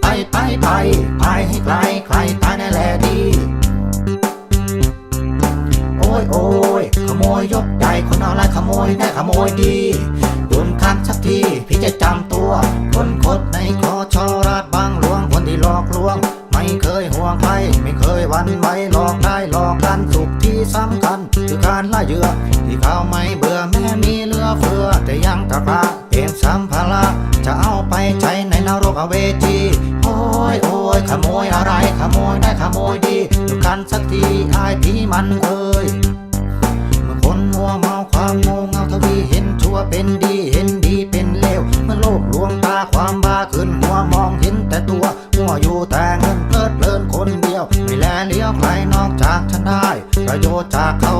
ไปไปไปไปให้ไกลใครตายแน่แลดี โอ้ยโอ้ยขโมยยกใหญ่คนอะไรขโมยได้ขโมยดีโดนคักสักทีพี่จะจำตัวคนคดในคอชอราดบางหลวงคนที่หลอกลวง ไม่เคยห่วงใครไม่เคยวันไหวหลอกได้หลอกกันสุขที่สำคัญคือการล่าเหยื่อที่เขาไม่เบื่อแม้มีเลือเฟือแต่ยังตะกร้าเตรียมสัมภาระจะเอาไปใช้ใน รกอเวจีโอ้ยโอ้ยขโมยอะไรขโมยได้ขโมยดีอยู่กันสักทีอายพี่มันเอ้ยเมื่อคนมัวเมาความโงงเงาทวีเห็นชั่วเป็นดีเห็นดีเป็นเลวเมื่อโลกลวงตาความบ้าขึ้นหัวมองเห็นแต่ตัวมัวอยู่แต่เงินเพลิดเพลินคนเดียวไม่แลเลี้ยวใครนอกจากฉันได้ ประโยชน์จากเขา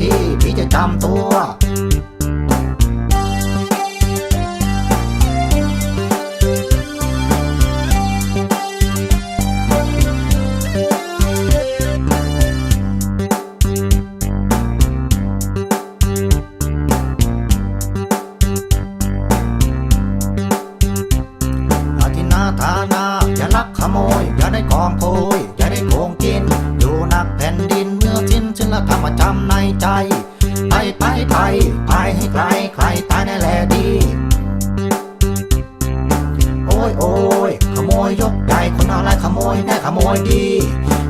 ที่พี่จะจำตัว ให้ไกลใครตายแน่แลดี โอ้ยโอ้ยขโมยยกใหญ่คนอะไรขโมยได้ขโมยดี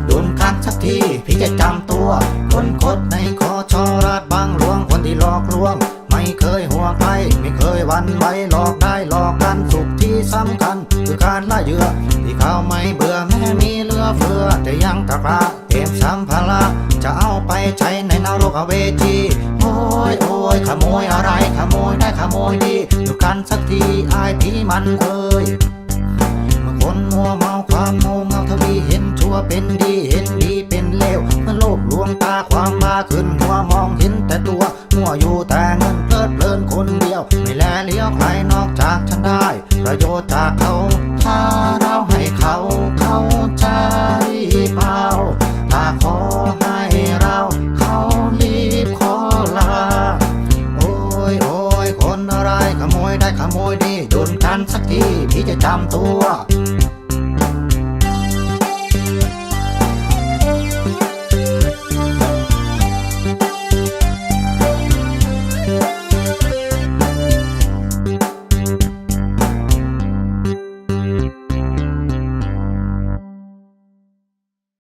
โดนคักสักทีพี่จะจำตัว คนคดในคอชอราดบางหลวงคนที่หลอกลวง ไม่เคยห่วงใครไม่เคยวันไหวหลอกได้หลอกกันสุขที่สำคัญ คือการล่าเหยื่อที่เขาไม่เบื่อแม้มีเลือเฟือแต่ยังตะกร้าเตรียมสัมภาระจะเอาไปใช้ในนรกอเวจี ยขโมยอะไรขโมยได้ขโมยดีอยู่กันสักทีอายพี่มันเอ้ยมื่อคนมัวเมาความโงงเงาทวีเห็นชั่วเป็นดีเห็นดีเป็นเลวเมื่อโลกลวงตาความมาขึ้นหัวมองเห็นแต่ตัวมัวอยู่แต่เงินเพลิดเพลินคนเดียว ไม่แลเลี้ยวใครนอกจากฉันได้ ประโยชน์จากเขาถ้าเราให้เขา ทำตัว